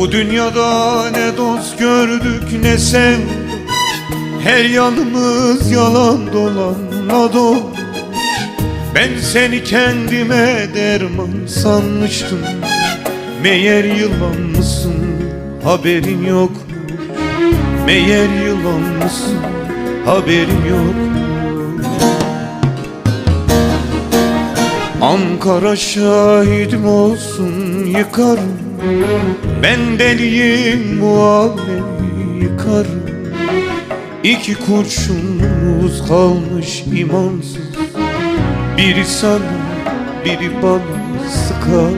Bu dünyada ne dost gördük ne sevdik Her yanımız yalan dolan dolan Ben seni kendime derman sanmıştım. Meğer yılan mısın haberin yok. Meğer yılan mısın haberin yok. Ankara şahidim olsun yıkarım Ben deliyim bu alemi yıkarım. İki kurşunumuz kalmış imansız. Biri sana biri bana sıkar.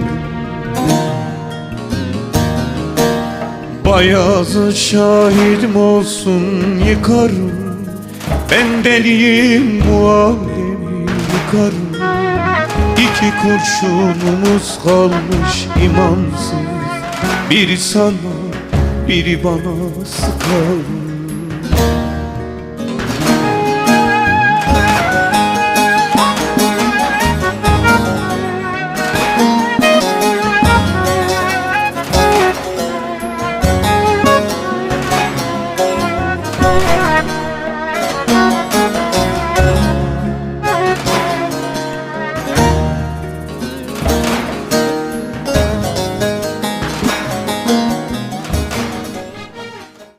Bayazı şahidim olsun yıkarım. Ben deliyim bu alemi yıkarım İki kurşunumuz kalmış imansız. Biri sana biri bana sıkalım Thank